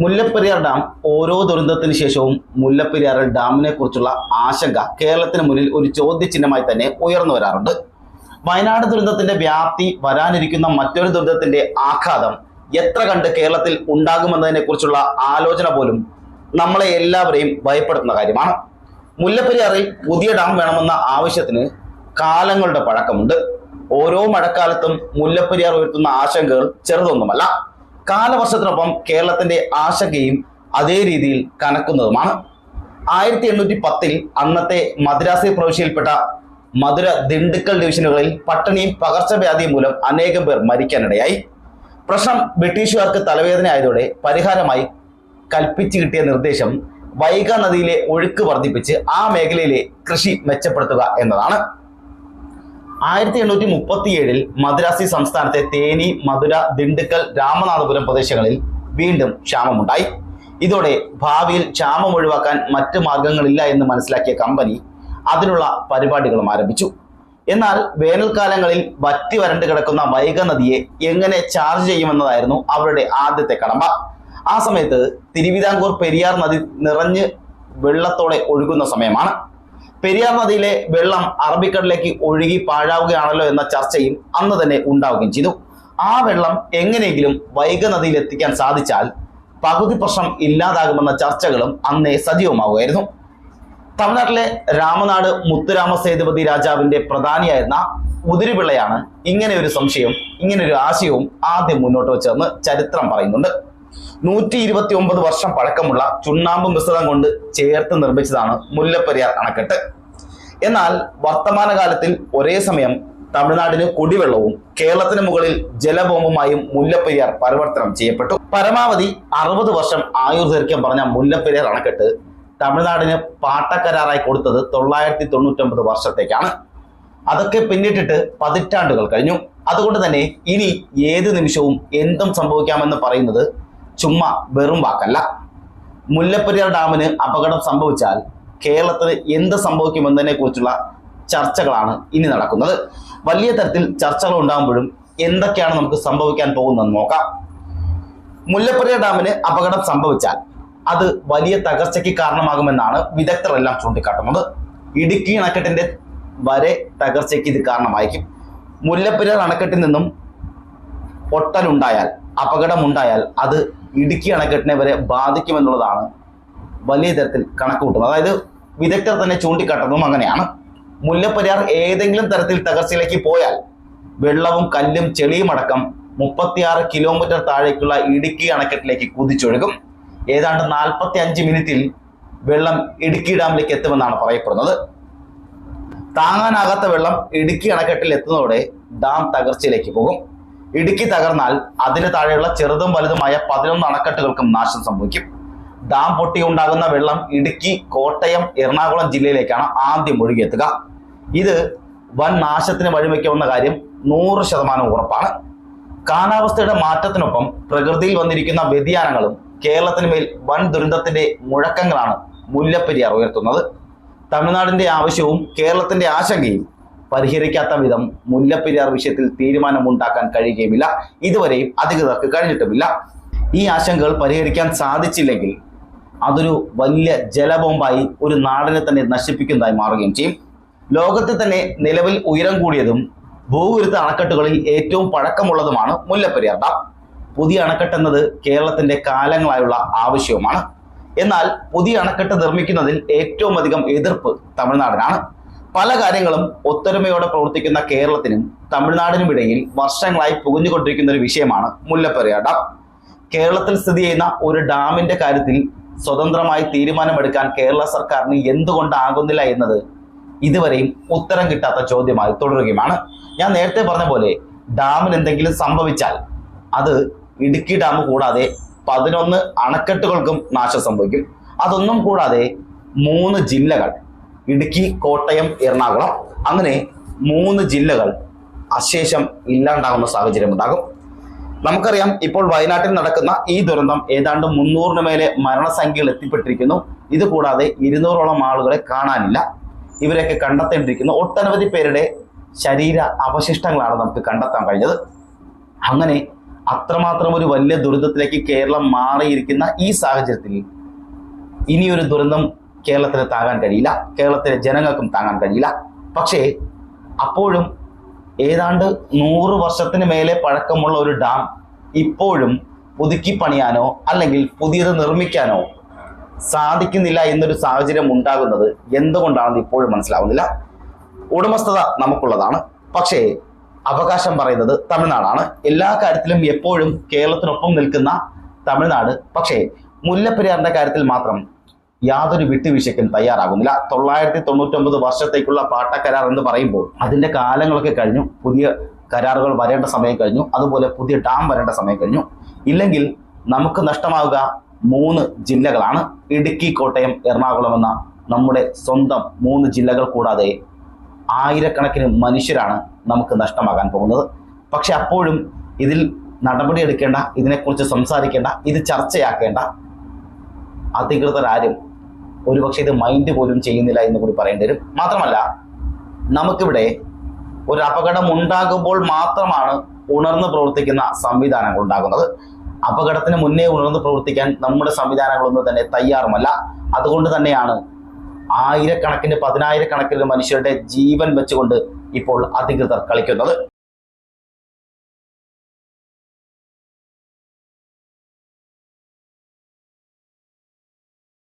Mullaperiyar dam ഓരോ ദുരന്തത്തിന് ശേഷവും മുല്ലപ്പെരിയാർ ഡാമിനെ കുറിച്ചുള്ള ആശങ്ക കേരളത്തിന് മുന്നിൽ ഒരു ചോദ്യചിഹ്നമായി തന്നെ ഉയർന്നു വരാറുണ്ട്. വയനാട് ദുരന്തത്തിന്റെ വ്യാപ്തി വരാനിരിക്കുന്ന മറ്റൊരു ദുരന്തത്തിന്റെ ആഘാതം എത്ര കണ്ട് കേരളത്തിൽ ഉണ്ടാകുമെന്നതിനെ കുറിച്ചുള്ള ആലോചന പോലും നമ്മളെ എല്ലാവരെയും ഭയപ്പെടുത്തുന്ന കാര്യമാണ്. മുല്ലപ്പെരിയാറിൽ പുതിയ ഡാം വേണമെന്ന ആവശ്യത്തിന് കാലങ്ങളുടെ പഴക്കമുണ്ട്. ഓരോ മഴക്കാലത്തും മുല്ലപ്പെരിയാർ ഉയർത്തുന്ന ആശങ്കകൾ ചെറുതൊന്നുമല്ല. കാലവർഷത്തിനൊപ്പം കേരളത്തിന്റെ ആശങ്കയും അതേ രീതിയിൽ കനക്കുന്നതുമാണ്. ആയിരത്തി എണ്ണൂറ്റി പത്തിൽ അന്നത്തെ മദ്രാസി പ്രവിശ്യയിൽപ്പെട്ട മധുര ദിണ്ടുക്കൽ ഡിവിഷനുകളിൽ പട്ടിണിയും പകർച്ചവ്യാധിയും മൂലം അനേകം പേർ മരിക്കാനിടയായി. പ്രശ്നം ബ്രിട്ടീഷുകാർക്ക് തലവേദന ആയതോടെ പരിഹാരമായി കൽപ്പിച്ചു കിട്ടിയ നിർദ്ദേശം വൈഗ നദിയിലെ ഒഴുക്ക് വർദ്ധിപ്പിച്ച് ആ മേഖലയിലെ കൃഷി മെച്ചപ്പെടുത്തുക എന്നതാണ്. ആയിരത്തി എണ്ണൂറ്റി മുപ്പത്തിയേഴിൽ മദ്രാസി സംസ്ഥാനത്തെ തേനി മധുര ദിണ്ടുക്കൽ രാമനാഥപുരം പ്രദേശങ്ങളിൽ വീണ്ടും ക്ഷാമമുണ്ടായി. ഇതോടെ ഭാവിയിൽ ക്ഷാമം ഒഴിവാക്കാൻ മറ്റ് മാർഗങ്ങളില്ല എന്ന് മനസ്സിലാക്കിയ കമ്പനി അതിനുള്ള പരിപാടികളും ആരംഭിച്ചു. എന്നാൽ വേനൽക്കാലങ്ങളിൽ വറ്റി വരണ്ട് കിടക്കുന്ന വൈഗ നദിയെ എങ്ങനെ ചാർജ് ചെയ്യുമെന്നതായിരുന്നു അവരുടെ ആദ്യത്തെ കടമ്പ ആ സമയത്ത് തിരുവിതാംകൂർ പെരിയാർ നദി നിറഞ്ഞ് വെള്ളത്തോടെ ഒഴുകുന്ന സമയമാണ്. പെരിയാർ നദിയിലെ വെള്ളം അറബിക്കടലിലേക്ക് ഒഴുകി പാഴാവുകയാണല്ലോ എന്ന ചർച്ചയും അന്ന് തന്നെ ഉണ്ടാവുകയും ചെയ്തു. ആ വെള്ളം എങ്ങനെയെങ്കിലും വൈഗ നദിയിൽ എത്തിക്കാൻ സാധിച്ചാൽ പകുതി പ്രശ്നം ഇല്ലാതാകുമെന്ന ചർച്ചകളും അന്നേ സജീവമാവുമായിരുന്നു തമിഴ്നാട്ടിലെ രാമനാട് മുത്തുരാമ സേതുപതി രാജാവിന്റെ പ്രധാനിയായിരുന്ന ഉതിരിപിള്ളയാണ് ഇങ്ങനെ ഒരു സംശയം ഇങ്ങനെ ഒരു ആശയവും ആദ്യം മുന്നോട്ട് വെച്ചതെന്ന് ചരിത്രം പറയുന്നുണ്ട്. നൂറ്റി ഇരുപത്തി ഒമ്പത് വർഷം പഴക്കമുള്ള ചുണ്ണാമ്പ് മിശ്രിതം കൊണ്ട് ചേർത്ത് നിർമ്മിച്ചതാണ് മുല്ലപ്പെരിയാർ അണക്കെട്ട്. എന്നാൽ വർത്തമാനകാലത്തിൽ ഒരേ സമയം തമിഴ്നാടിന് കുടിവെള്ളവും കേരളത്തിന് മുകളിൽ ജലബോംബുമായും മുല്ലപ്പെരിയാർ പരിവർത്തനം ചെയ്യപ്പെട്ടു. പരമാവധി അറുപത് വർഷം ആയുർദൈർഘ്യം പറഞ്ഞ മുല്ലപ്പെരിയാർ അണക്കെട്ട് തമിഴ്നാടിന് പാട്ടക്കരാറായി കൊടുത്തത് തൊള്ളായിരത്തി തൊണ്ണൂറ്റൊമ്പത് വർഷത്തേക്കാണ്. അതൊക്കെ പിന്നിട്ടിട്ട് പതിറ്റാണ്ടുകൾ കഴിഞ്ഞു. അതുകൊണ്ട് തന്നെ ഇനി ഏത് നിമിഷവും എന്തും സംഭവിക്കാമെന്ന് പറയുന്നത് ചുമ്മാ വെറും വാക്കല്ല. മുല്ലപ്പെരിയാർ ഡാമിന് അപകടം സംഭവിച്ചാൽ കേരളത്തിന് എന്ത് സംഭവിക്കുമെന്നതിനെ കുറിച്ചുള്ള ചർച്ചകളാണ് ഇനി നടക്കുന്നത്. വലിയ തരത്തിൽ ചർച്ചകൾ ഉണ്ടാകുമ്പോഴും എന്തൊക്കെയാണ് നമുക്ക് സംഭവിക്കാൻ പോകുന്നതെന്ന് നോക്കാം. മുല്ലപ്പെരിയാർ ഡാമിന് അപകടം സംഭവിച്ചാൽ അത് വലിയ തകർച്ചയ്ക്ക് കാരണമാകുമെന്നാണ് വിദഗ്ധരെല്ലാം ചൂണ്ടിക്കാട്ടുന്നത്. ഇടുക്കി അണക്കെട്ടിന്റെ വരെ തകർച്ചയ്ക്ക് ഇത് കാരണമായിരിക്കും. മുല്ലപ്പെരിയാർ അണക്കെട്ടിൽ നിന്നും പൊട്ടലുണ്ടായാൽ അപകടമുണ്ടായാൽ അത് ഇടുക്കി അണക്കെട്ടിനെ വരെ ബാധിക്കുമെന്നുള്ളതാണ് വലിയ തരത്തിൽ കണക്ക് കൂട്ടുന്നത് അതായത് വിദഗ്ധർ തന്നെ ചൂണ്ടിക്കാട്ടുന്നതും അങ്ങനെയാണ്. മുല്ലപ്പെരിയാർ ഏതെങ്കിലും തരത്തിൽ തകർച്ചയിലേക്ക് പോയാൽ വെള്ളവും കല്ലും ചെളിയും അടക്കം മുപ്പത്തിയാറ് കിലോമീറ്റർ താഴേക്കുള്ള ഇടുക്കി അണക്കെട്ടിലേക്ക് കുതിച്ചൊഴുകും. ഏതാണ്ട് നാൽപ്പത്തി അഞ്ച് മിനിറ്റിൽ വെള്ളം ഇടുക്കി ഡാമിലേക്ക് എത്തുമെന്നാണ് പറയപ്പെടുന്നത്. താങ്ങാനാകാത്ത വെള്ളം ഇടുക്കി അണക്കെട്ടിൽ എത്തുന്നതോടെ ഡാം തകർച്ചയിലേക്ക് പോകും. ഇടുക്കി തകർന്നാൽ അതിന് താഴെയുള്ള ചെറുതും വലുതുമായ പതിനൊന്ന് അണക്കെട്ടുകൾക്കും നാശം സംഭവിക്കും. ഡാം പൊട്ടി ഉണ്ടാകുന്ന വെള്ളം ഇടുക്കി കോട്ടയം എറണാകുളം ജില്ലയിലേക്കാണ് ആദ്യം ഒഴുകിയെത്തുക. ഇത് വൻ നാശത്തിന് വഴിവെക്കാവുന്ന കാര്യം നൂറ് ശതമാനം ഉറപ്പാണ്. കാലാവസ്ഥയുടെ മാറ്റത്തിനൊപ്പം പ്രകൃതിയിൽ വന്നിരിക്കുന്ന വ്യതിയാനങ്ങളും കേരളത്തിന് മേൽ വൻ ദുരന്തത്തിന്റെ മുഴക്കങ്ങളാണ് മുല്ലപ്പെരിയാർ ഉയർത്തുന്നത്. തമിഴ്നാടിന്റെ ആവശ്യവും കേരളത്തിന്റെ ആശങ്കയും പരിഹരിക്കാത്ത വിധം മുല്ലപ്പെരിയാർ വിഷയത്തിൽ തീരുമാനമുണ്ടാക്കാൻ കഴിയുകയുമില്ല. ഇതുവരെയും അധികൃതർക്ക് കഴിഞ്ഞിട്ടുമില്ല. ഈ ആശങ്കകൾ പരിഹരിക്കാൻ സാധിച്ചില്ലെങ്കിൽ അതൊരു വലിയ ജലബോംബായി ഒരു നാടിനെ തന്നെ നശിപ്പിക്കുന്നതായി മാറുകയും ചെയ്യും. ലോകത്തിൽ തന്നെ നിലവിൽ ഉയരം കൂടിയതും ഭൂവിരുദ്ധ അണക്കെട്ടുകളിൽ ഏറ്റവും പഴക്കമുള്ളതുമാണ് മുല്ലപ്പെരിയാർ ഡാം. പുതിയ അണക്കെട്ട് എന്നത് കേരളത്തിന്റെ കാലങ്ങളായുള്ള ആവശ്യവുമാണ്. എന്നാൽ പുതിയ അണക്കെട്ട് നിർമ്മിക്കുന്നതിൽ ഏറ്റവും അധികം എതിർപ്പ് തമിഴ്നാടിനാണ്. പല കാര്യങ്ങളും ഒത്തൊരുമയോടെ പ്രവർത്തിക്കുന്ന കേരളത്തിനും തമിഴ്നാടിനും ഇടയിൽ വർഷങ്ങളായി പുകഞ്ഞുകൊണ്ടിരിക്കുന്ന ഒരു വിഷയമാണ് മുല്ലപ്പെരിയാർ. ഡാം കേരളത്തിൽ സ്ഥിതി ചെയ്യുന്ന ഒരു ഡാമിന്റെ കാര്യത്തിൽ സ്വതന്ത്രമായി തീരുമാനമെടുക്കാൻ കേരള സർക്കാരിന് എന്തുകൊണ്ടാകുന്നില്ല എന്നത് ഇതുവരെയും ഉത്തരം കിട്ടാത്ത ചോദ്യമായി തുടരുകയുമാണ്. ഞാൻ നേരത്തെ പറഞ്ഞ പോലെ ഡാമിന് എന്തെങ്കിലും സംഭവിച്ചാൽ അത് ഇടുക്കി ഡാം കൂടാതെ പതിനൊന്ന് അണക്കെട്ടുകൾക്കും നാശം സംഭവിക്കും. അതൊന്നും കൂടാതെ മൂന്ന് ജില്ലകൾ ഇടുക്കി കോട്ടയം എറണാകുളം അങ്ങനെ മൂന്ന് ജില്ലകൾ അശേഷം ഇല്ലാണ്ടാകുന്ന സാഹചര്യം ഉണ്ടാകും. നമുക്കറിയാം ഇപ്പോൾ വയനാട്ടിൽ നടക്കുന്ന ഈ ദുരന്തം ഏതാണ്ട് മുന്നൂറിന് മേലെ മരണസംഖ്യകൾ എത്തിപ്പെട്ടിരിക്കുന്നു. ഇത് കൂടാതെ ഇരുന്നൂറോളം ആളുകളെ കാണാനില്ല. ഇവരെയൊക്കെ കണ്ടെത്തേണ്ടിയിരിക്കുന്നു ഒട്ടനവധി പേരുടെ ശരീര അവശിഷ്ടങ്ങളാണ് നമുക്ക് കണ്ടെത്താൻ കഴിഞ്ഞത്. അങ്ങനെ അത്രമാത്രം ഒരു വലിയ ദുരിതത്തിലേക്ക് കേരളം മാറിയിരിക്കുന്ന ഈ സാഹചര്യത്തിൽ ഇനിയൊരു ദുരന്തം കേരളത്തിന് താങ്ങാൻ കഴിയില്ല. കേരളത്തിലെ ജനങ്ങൾക്കും താങ്ങാൻ കഴിയില്ല. പക്ഷേ അപ്പോഴും ഏതാണ്ട് നൂറ് വർഷത്തിന് മേലെ പഴക്കമുള്ള ഒരു ഡാം ഇപ്പോഴും പുതുക്കി പണിയാനോ അല്ലെങ്കിൽ പുതിയത് നിർമ്മിക്കാനോ സാധിക്കുന്നില്ല എന്നൊരു സാഹചര്യം ഉണ്ടാകുന്നത് എന്തുകൊണ്ടാണെന്ന് ഇപ്പോഴും മനസ്സിലാവുന്നില്ല. ഉടമസ്ഥത നമുക്കുള്ളതാണ്. പക്ഷേ അവകാശം പറയുന്നത് തമിഴ്നാടാണ്. എല്ലാ കാര്യത്തിലും എപ്പോഴും കേരളത്തിനൊപ്പം നിൽക്കുന്ന തമിഴ്നാട്. പക്ഷേ മുല്ലപ്പെരിയാറിന്റെ കാര്യത്തിൽ മാത്രം യാതൊരു വിട്ടുവീഴ്ചയ്ക്കും തയ്യാറാകുന്നില്ല. തൊള്ളായിരത്തി തൊണ്ണൂറ്റൊമ്പത് വർഷത്തേക്കുള്ള പാട്ടക്കരാർ എന്ന് പറയുമ്പോൾ അതിന്റെ കാലങ്ങളൊക്കെ കഴിഞ്ഞു. പുതിയ കരാറുകൾ വരേണ്ട സമയം കഴിഞ്ഞു. അതുപോലെ പുതിയ ഡാം വരേണ്ട സമയം കഴിഞ്ഞു. ഇല്ലെങ്കിൽ നമുക്ക് നഷ്ടമാവുക മൂന്ന് ജില്ലകളാണ്. ഇടുക്കി കോട്ടയം എറണാകുളം എന്ന നമ്മുടെ സ്വന്തം മൂന്ന് ജില്ലകൾ കൂടാതെ ആയിരക്കണക്കിന് മനുഷ്യരാണ് നമുക്ക് നഷ്ടമാകാൻ പോകുന്നത്. പക്ഷെ അപ്പോഴും ഇതിൽ നടപടിയെടുക്കേണ്ട ഇതിനെക്കുറിച്ച് സംസാരിക്കേണ്ട ഇത് ചർച്ചയാക്കേണ്ട അധികൃതരാരും ഒരുപക്ഷെ ഇത് മൈൻഡ് പോലും ചെയ്യുന്നില്ല എന്ന് കൂടി പറയേണ്ടി വരും. മാത്രമല്ല നമുക്കിവിടെ ഒരു അപകടം ഉണ്ടാകുമ്പോൾ മാത്രമാണ് ഉണർന്ന് പ്രവർത്തിക്കുന്ന സംവിധാനങ്ങൾ ഉണ്ടാകുന്നത്. അപകടത്തിന് മുന്നേ ഉണർന്ന് പ്രവർത്തിക്കാൻ നമ്മുടെ സംവിധാനങ്ങളൊന്നും തന്നെ തയ്യാറുമല്ല. അതുകൊണ്ട് തന്നെയാണ് ആയിരക്കണക്കിന് പതിനായിരക്കണക്കിന് മനുഷ്യരുടെ ജീവൻ വെച്ചുകൊണ്ട് ഇപ്പോൾ അധികൃതർ കളിക്കുന്നത്.